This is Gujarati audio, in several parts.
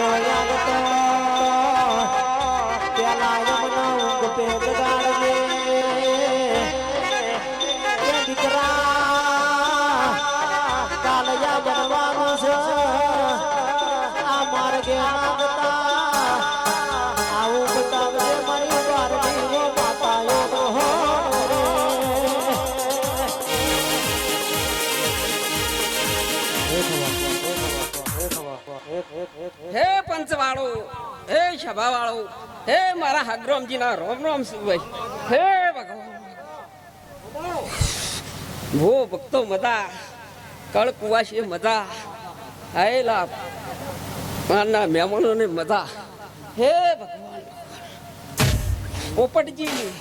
સોયા તો પેલા એમનો સભા વાળો હે, મારા હગરોમજી ના રોમ રોમ સુભાઈ હે, ભગવાન. વો ભક્તો મજા કળ કુવાશે મજા, આયેલા મારના મહેમાનોને મજા. હે, ભગવાન. પોપટજી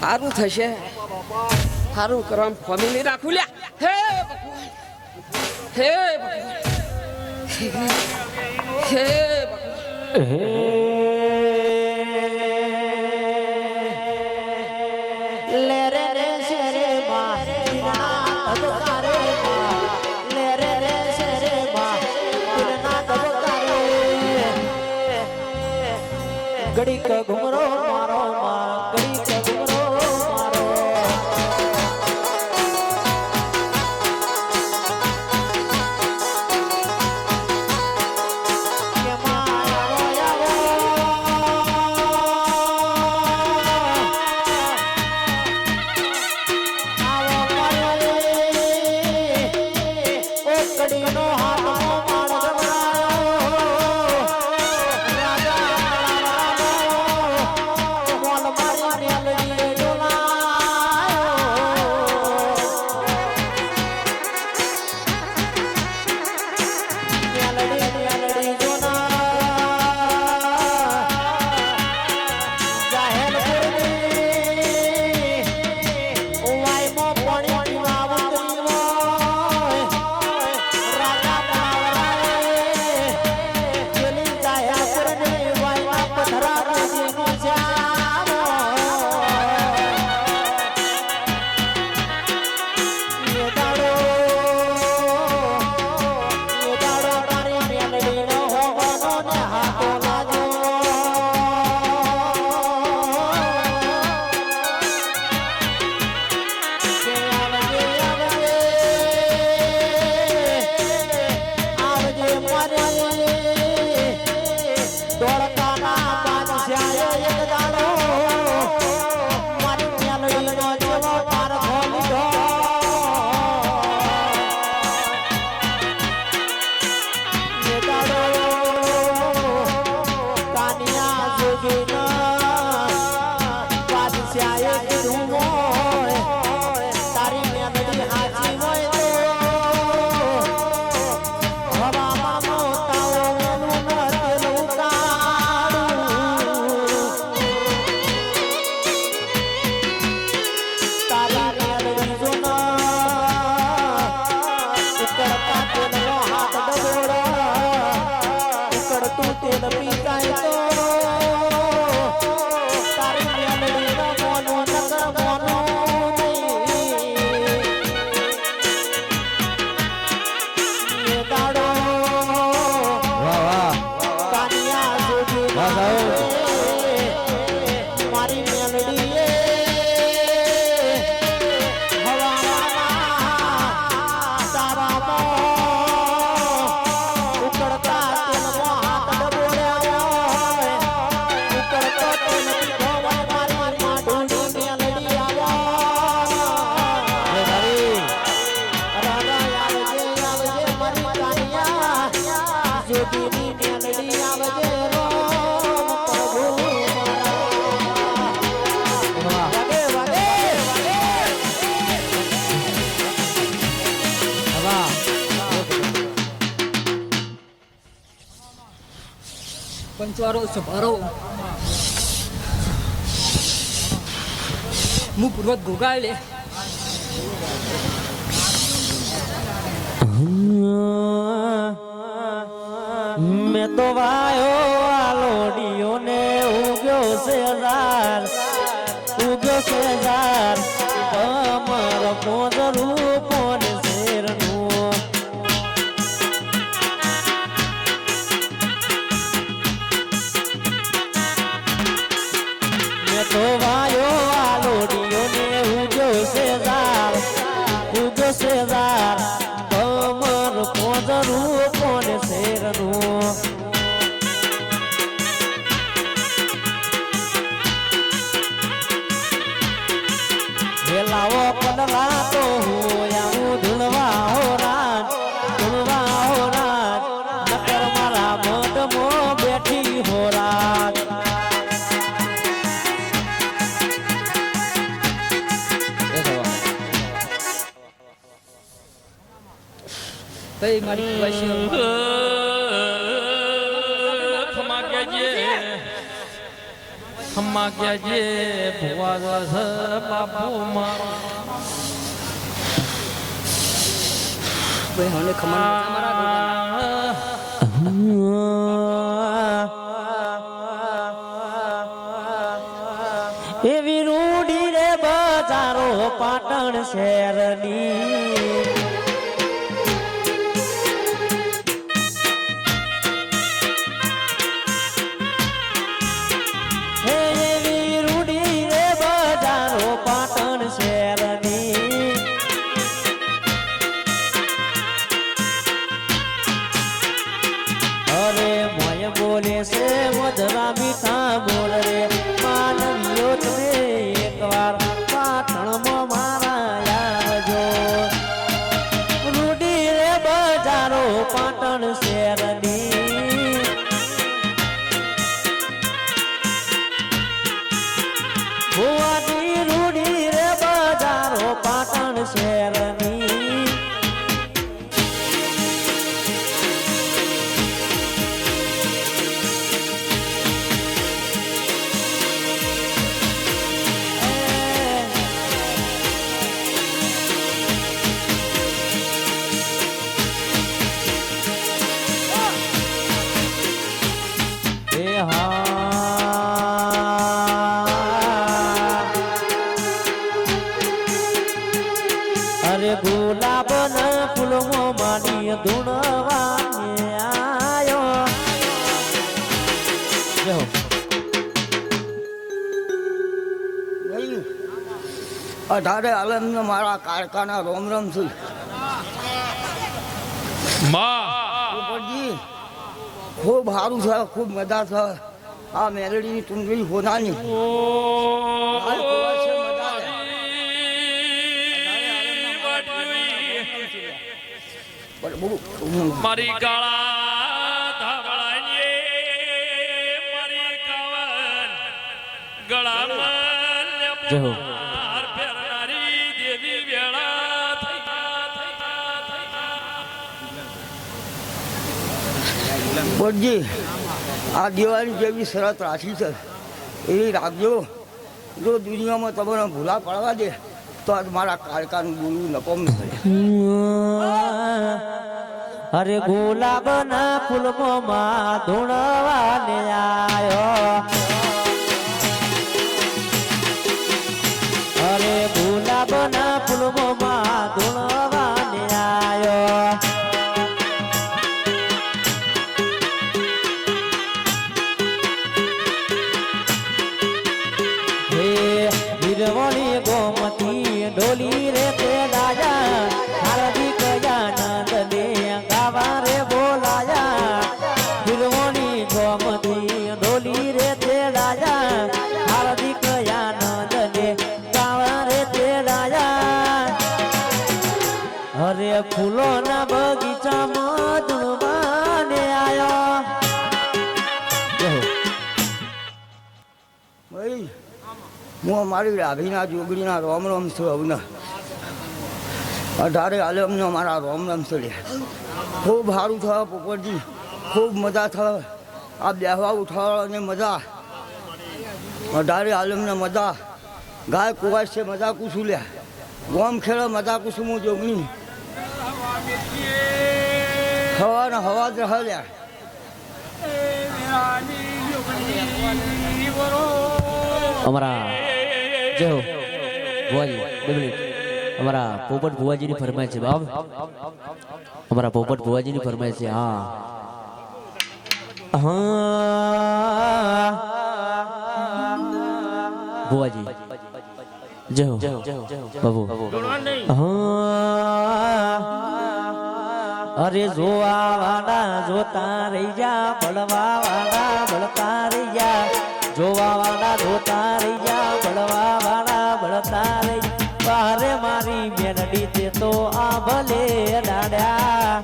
સારું થશે. સારું કરવાનું ફેમિલી રાખું લ્યા. હે, ભગવાન. હે ભગવાન. હે, ભગવાન. Hey. હું પૂર્વત ગોગાળ લે મેં તો વાયો ભાઈ મારી ખમા કેજે ખમા કેજે ભુવા બાપુ મારો ભાઈ હવે ખમણ અઢારે આલમને મારા કારખાના રોમ રોમ છું માં ઉપરજી ખૂબ સારું છે ખૂબ મજા છે. આ મેલડીની ટુંડળી હોનાની. મારી ગાળા મારી કાવન ગળામાં જય ગયા. આ દિવાળી જેવી શરત રાખી છે. એવી રાખજો. જો દુનિયામાં તમારા ભૂલા પડવા દે, તો આજ મારા કારકાનું બોલવું નકોમ નહીં અરે ગુલાબ ના ફૂલમો ધૂણવાને આયો. અરે ગુલાબ ના ફૂલમો માં ફૂલો ના બગીચામાં ધૂણવાને આયો. ભાઈ હું અમારી રાભીના જોગડીના રોમ રોમ છું અવના. અઢારે આલમનો મારા રોમ રોમ છે લે. ખૂબ સારું થયો પોપટજી ખૂબ મજા થયો આ બેહવા ઉઠાવવાની મજા. અઢારે આલમને મજા. ગાય કુવાય છે મજા કુશું લ્યા ગોમ ખેડે મજા કુસુમ જોગણી. હવા ને હવા જ હલ્યા અમારા જય હો ભુવાજી બે અમારા પોપટ ભુવાજીની ફરમાય છે બાબ અમારા પોપટ ભુવાજીની ફરમાય છે હા. હા. ભુવાજી જય હો. બાબુ. હા. અરે જોવા વાળા જોતા રહી જા ભળવા વાળા ભળતા રહી જા જોવા વાળા જોતા રહી જા ભળવા વાળા ભળતા રહી જા. મારી મેરડી તે તો આ ભલે ડાડ્યા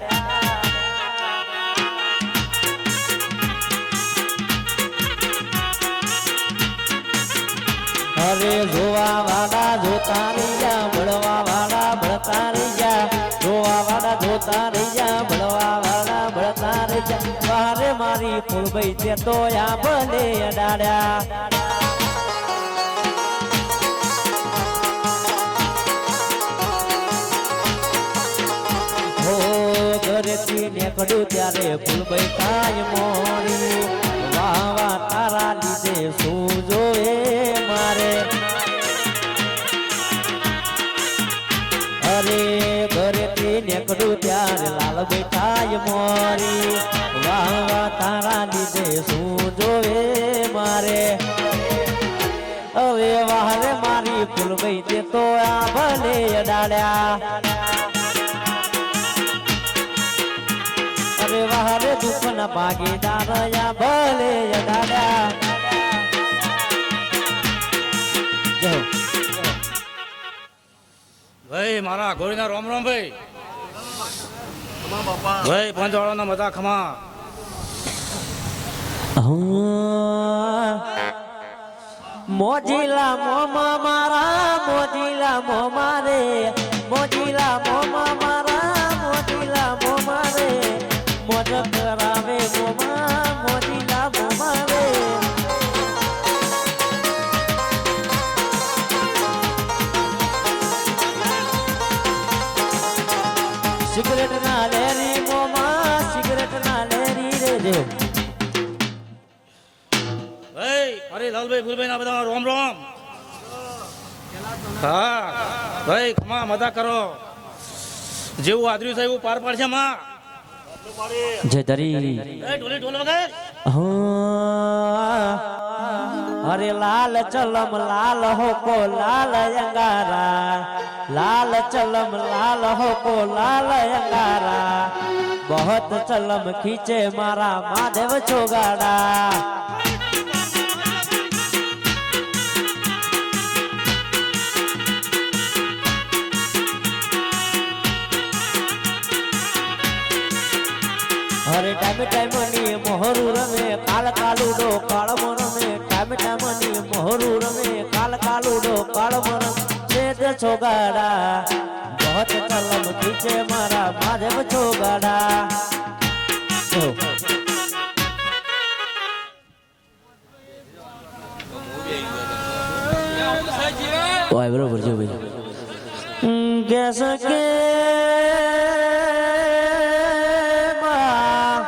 અરે જોવા વાળા જોતા રહી જા ભળવા વાળા ભળતા રહી જા જોવા વાળા જોતા રહ્યા ભળવા વાળા ભળતા રહ્યા મારે મારી ફૂલભાઈ તે તો આ ભલે અડાડ્યા. ઘરેથી નીકળ્યું ત્યારે ફૂલભાઈ કાય મોરી વાવા તારા લીધે શું જોવે મારે? ઘરેથી ત્યારે લાલ બેઠાય મોરી. વાહ તારા લીધે શું જોવે મારે? હવે વાહરે મારી ફૂલભાઈ તે તો આ ભલે અડાડ્યા. અરે વાહરે દુઃખના ભાગીદાર યા ભલે અડાડ્યા. ભાઈ, મારા ગોળીના રોમ રોમ ભાઈ. ભાઈ પંચવાળાના મજા ખમા. મોજીલા મોમા મારા મોજીલા મોમા રે મોજીલા ઠાકુરભાઈ ના બધા રોમ રોમ. હા ભાઈ ખમા મજા કરો. જેવું આદર્યું છે એવું પાર પાડશે માં. જય ધરી. ઢોલી ઢોલ વગર અરે લાલ ચલમ લાલ હો કો લાલ અંગારા. લાલ ચલમ લાલ હો કો લાલ અંગારા. બહત ચલમ ખીચે મારા માધવ ચોગાડા. બહત કલમ ખીચે મારા માધવ છોગાડા. જો. વાય બરોબર જો ભાઈ. કેસ કે માં.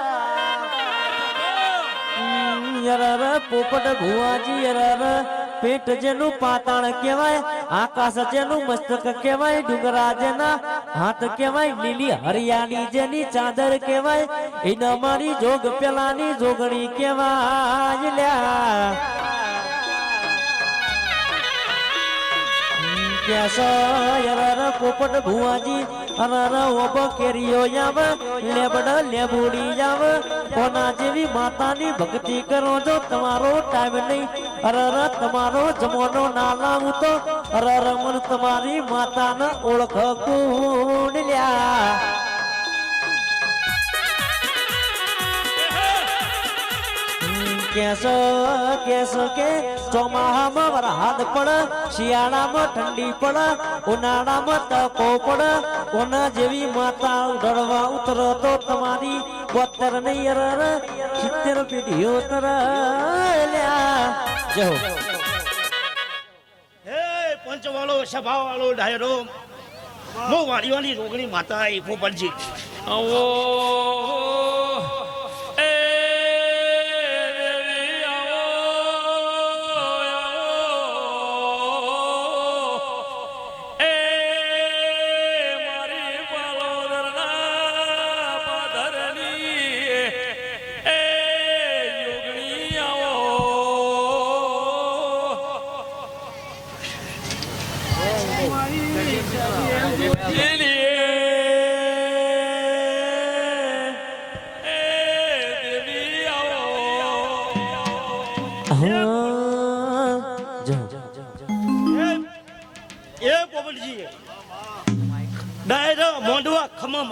યરર પોપટ ભુવાજી યરર પેટ જેનું પાતાળ કહેવાય, આકાશ જેનું મસ્તક કહેવાય, ડુંગરા જેના હાથ કહેવાય, લીલી હરિયાળી જેની ચાદર કહેવાય એના મારી જોગ, પેલાની જોગણી કહેવાય લ્યા. કેસયરર પોપટ ભુવાજી, અરર ઓબ કેરીઓ યાવ, લેબડ લેબુડી જાવ કોના જેવી માતાની ભક્તિ કરો જો તમારો ટાઈમ નહીં. અરર તમારો જમોનો ના લાવ તો, અરર મન તમારી માતાને ઓળખ કુણ કેસ કેસ કે ચોમાહામાં વરહાદ પડ શિયાળામાં ઠંડી પડ ઉનાળામાં તકો પડ. ઓના જેવી માતા ઉડળવા ઉતરો તો તમારી બોતર નહીં અરર સિત્તેર પેઢીઓ તર લ્યા. જય હો. હે પંચવાળો સભાવાળો ડાયરો મો વાડીવાની રોગણી માતા એ પોપટજી આવો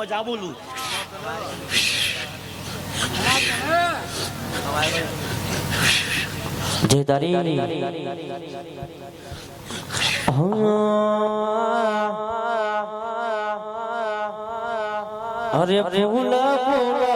મજા બોલું જય તારી અરે ફૂલ ફૂલ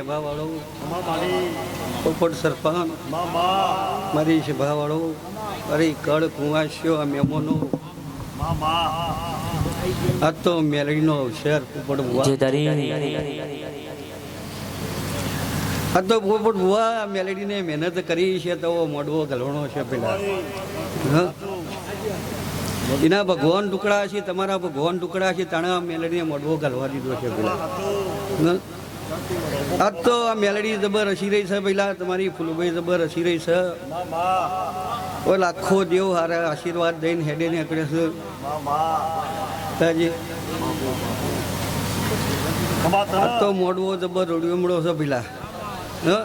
મારી સભાવાળો પોપટ સરપંચ મારી અરે કળ કુંવાસ્યો આ મેમોનો. આ તો મેલડીનો શહેર પોપટ બુવા આ તો પોપટ બુવા મેલડીને મહેનત કરી છે તો મોડવો ગલવણો છે પેલા. એના ભગવાન ટુકડા છે તમારા ભગવાન ટુકડા છે તાણે મેલડીને મોડવો ગલવા દીધો છે પેલા? આજ તો આ મેલડી જબર હસી રહી છે પેલા તમારી ફૂલભાઈ જબર હસી રહી છે. ઓ લાખો દેવ હારે આશીર્વાદ દઈને હેડે ને કરે છે. તાજી. આજ તો મોડવો જબર રોડિયો છે પેલા હા?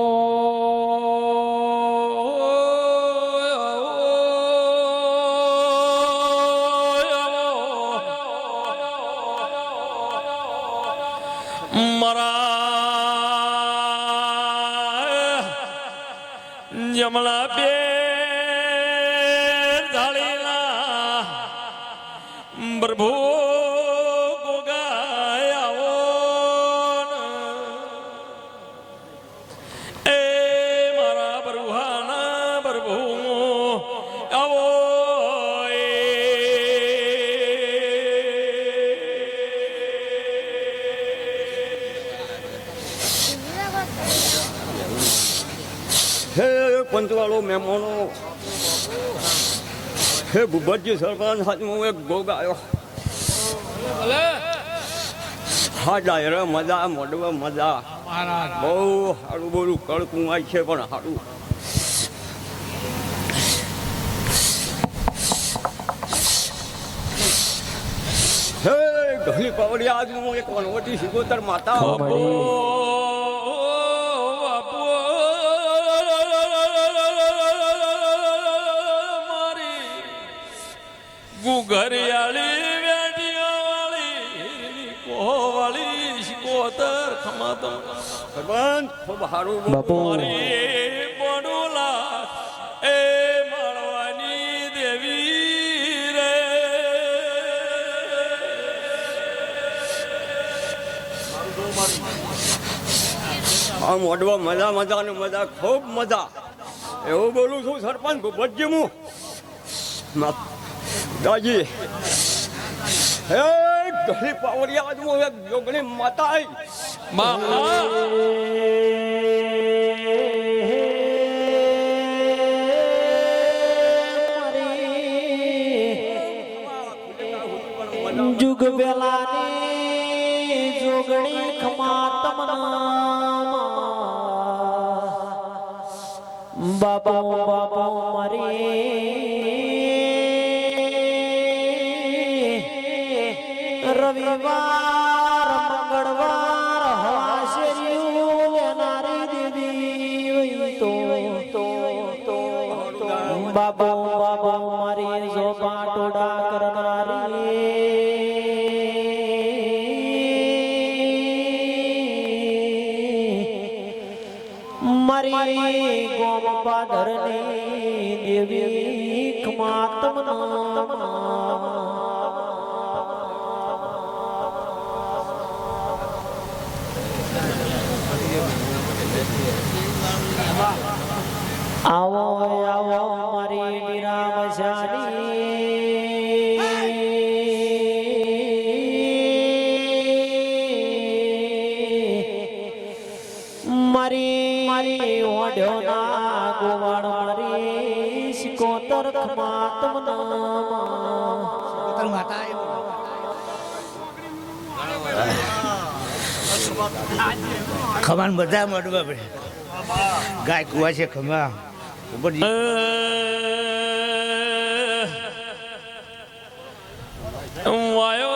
હે પંચવાળો મહેમાનો. હે ભૂપતજી સરપંચ હાથમાં હું એક ગોગ આવ્યો. હા ડાયરા મજા મોડવા મજા. બહુ સારું બોલું કડકું છે પણ સારું હે ઘણી પાવડી આજ હું એક વનવટી સિગોતર માતા મારી બડોલા એ માળવાની દેવી રે. આ મોઢવા મજા મજા ને મજા ખૂબ મજા. એવું બોલું છું સરપંચ ભૂપતજી હું. મા- દાજી. હે ઘણી પાવડિયા આજ હું એક જોગણી માતા મહા જુગ વેલાની જોગણી ખમા બાબો બાબો. મારી જોબા ટોડા કરનારી. મરી ગોમ પાદરની દેવી ખમાતમ આવો આવો ખમાન બધા મળવા પડે. ગાય કુવા છે ખમા. ઉપર વાયો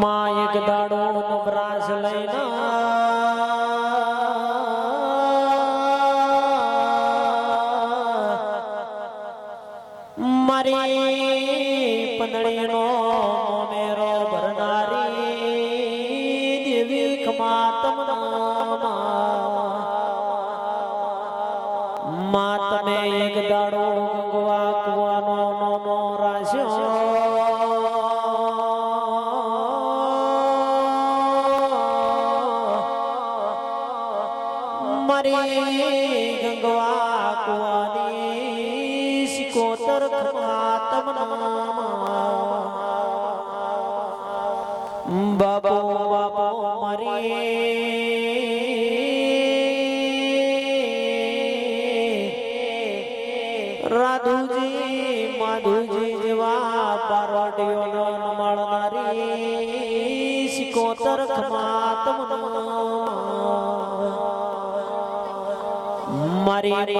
માં એક દાડો one, one, one.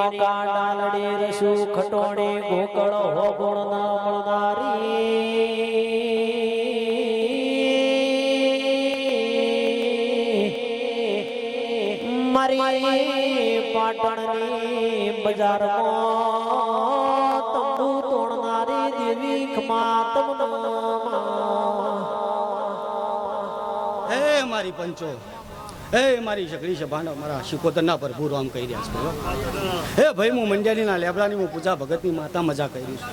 મારી માકા ડાલડે રસુ ખટોણે, ગોકળ હોબણ નામળનારી મારી પાટણની બજારમાં તંબુ તોડનારી દેવી ખમાતમ હે મારી પંચો હે મારી છકરી છે ભાંડો મારા શિકોતરના પ્રભુ આમ કહી રહ્યા છે હે ભાઈ, હું મંડ્યાલીના લેબડાની, હું પૂજા ભગતની માતા મજા કરી છું.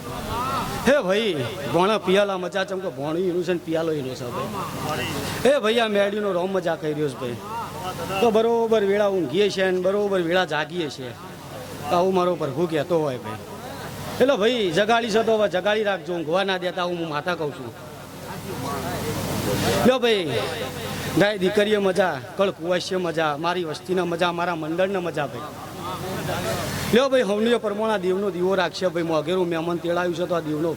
હે ભાઈ, ભોણા પિયાલા મજા ચમ કે ભોણું એનું છે ને પિયાલો એનું છે ભાઈ. હે ભાઈ, આ મેડીનો રોમ મજા કરી રહ્યો છે ભાઈ. તો બરોબર વેળા ઊંઘીએ છે ને બરોબર વેળા જાગીએ છે. આવું મારો પ્રભુ કહેતો હોય ભાઈ. એટલે ભાઈ, જગાડી છે તો હવે જગાડી રાખજો, ઊંઘવા ના દેતા હું માતા કહું છું. લ્યો ભાઈ ગાય દીકરીએ મજા, કળ કુવાશ્ય મજા, મારી વસ્તીના મજા, મારા મંડળને મજા ભાઈ. લ્યો ભાઈ, હવનીય પરમોણા દીવનો દીવો રાખશે ભાઈ મોઘેરું મહેમાન તેડાવ્યું છે તો આ દીવનો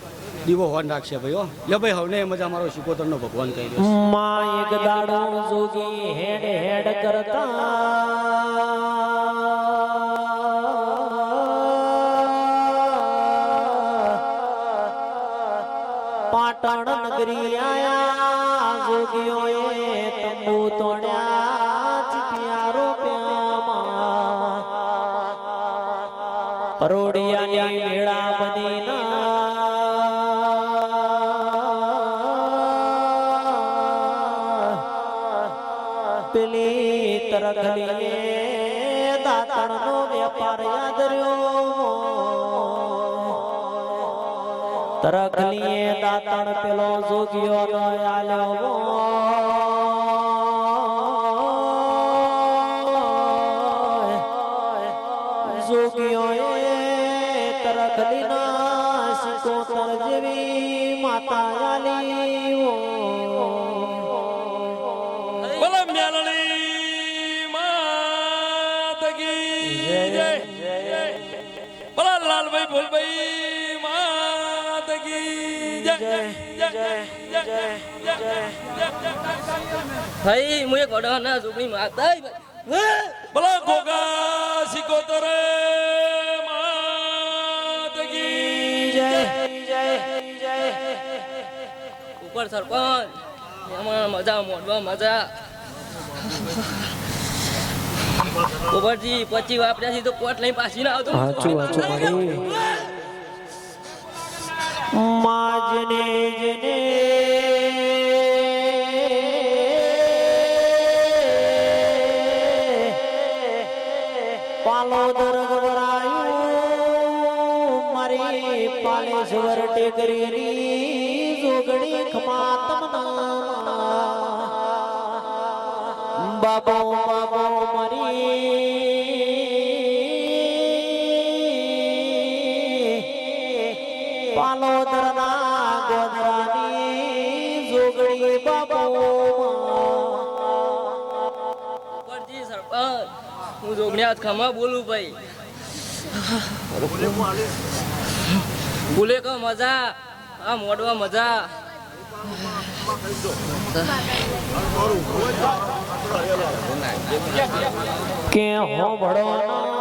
દીવો હોન રાખશે ભાઈ, હો. લ્યો ભાઈ હવને મજા, મારો શિકોતરનો ભગવાન કહી દો માં એક દાડો જોગી હેડ હેડ કરતા. સિકોતર જેવી માતા આલી બોલો મેલડી માત કી જય બોલો લાલભાઈ ભોલભાઈ માત કી જય જય જય જય ભાઈ હું એક વડાના છોકરી માતા બોલો ગોગા સિકોતરે ઉપર સરપંચ એમાં મજા મોડવા મજા. ઉપરથી પછી વાપર્યા છે તો કોટ લઈને પાછી ના આવતો. સાચું સાચું. ભાઈ માજને જને. પાલો દરગવરાયું મારી પાલેશ્વર ટેકરીની જોગણી ખમાતમ બાબો બાબો પાલો દરના ગોદરાની જોગણી બાબો હું જોગણ્યા ખમા બોલું ભાઈ. બોલે કો મજા. આ મોડવા મજા કે હોંભળો